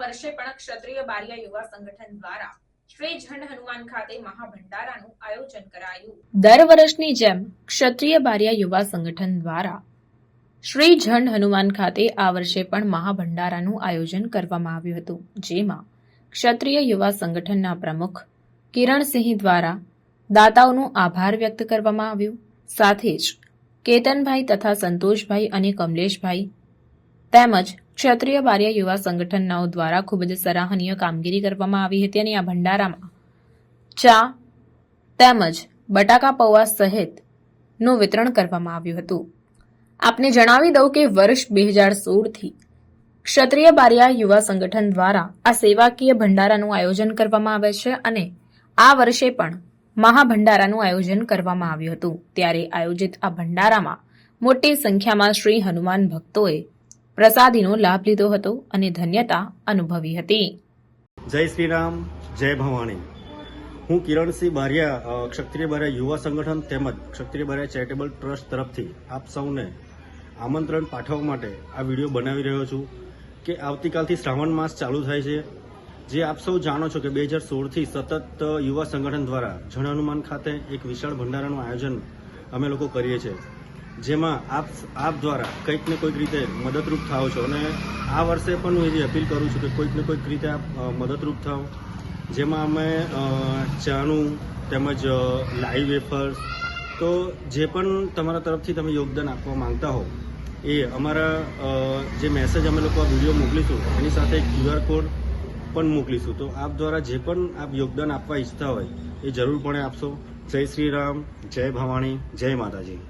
વર્ષે પણ ક્ષત્રિય બારિયા યુવા સંગઠન દ્વારા આયોજન દર વર્ષની જેમ ક્ષત્રિય બારિયા યુવા સંગઠન દ્વારા શ્રી ઝંડ હનુમાન ખાતે આ વર્ષે પણ મહાભંડારાનું આયોજન કરવામાં આવ્યું હતું, જેમાં ક્ષત્રિય યુવા સંગઠનના પ્રમુખ કિરણસિંહ દ્વારા દાતાઓનો આભાર વ્યક્ત કરવામાં આવ્યો. સાથે જ કેતનભાઈ તથા સંતોષભાઈ અને કમલેશભાઈ તેમજ ક્ષત્રિય બારિયા યુવા સંગઠનનાઓ દ્વારા ખૂબ જ સરાહનીય કામગીરી કરવામાં આવી હતી અને આ ભંડારામાં ચા તેમજ બટાકા પૌવા સહિતનું વિતરણ કરવામાં આવ્યું હતું. આપને જણાવી દઉં કે વર્ષ બે હજાર સોળથી ક્ષત્રિય બારિયા યુવા સંગઠન દ્વારા આ સેવાકીય ભંડારાનું આયોજન કરવામાં આવે છે અને આ વર્ષે પણ મહાભંડારાનું આયોજન કરવામાં આવ્યું હતું. ત્યારે આયોજિત આ ભંડારામાં મોટી સંખ્યામાં શ્રી હનુમાન ભક્તોએ પ્રસાદીનો લાભ લીધો હતો અને ધન્યતા અનુભવી હતી. જય શ્રી રામ જય ભવાણી. હું કિરણસિંહ બારિયા ક્ષત્રિય બારિયા યુવા સંગઠન તેમજ ક્ષત્રિય બારિયા ચેરિટેબલ ટ્રસ્ટ તરફથી આપ સૌને આમંત્રણ પાઠવવા માટે આ વીડિયો બનાવી રહ્યો છું કે આવતીકાલથી શ્રાવણ માસ ચાલુ થાય છે. જે આપ સૌ જાણો છો કે બે હજાર સોળથી સતત યુવા સંગઠન દ્વારા જણ હનુમાન ખાતે એક વિશાળ ભંડારાનું આયોજન અમે લોકો કરીએ છીએ. જેમાં આપ આપ દ્વારા કંઈક ને કોઈક રીતે મદદરૂપ થાઓ છો. અને આ વર્ષે પણ હું એવી અપીલ કરું છું કે કોઈક ને કોઈક રીતે આપ મદદરૂપ થાઓ. જેમાં અમે ચાનું તેમજ લાઈવ વેફર્સ તો જે પણ તમારા તરફથી તમે યોગદાન આપવા માંગતા હો, એ અમારા જે મેસેજ અમે લોકો આ વીડિયો મોકલીશું, એની સાથે ક્યુઆર કોડ પણ મોકલીશું. તો આપ દ્વારા જે પણ આપ યોગદાન આપવા ઈચ્છતા હોય, એ જરૂરપણે આપશો. જય શ્રી રામ, જય ભવાની જય માતાજી.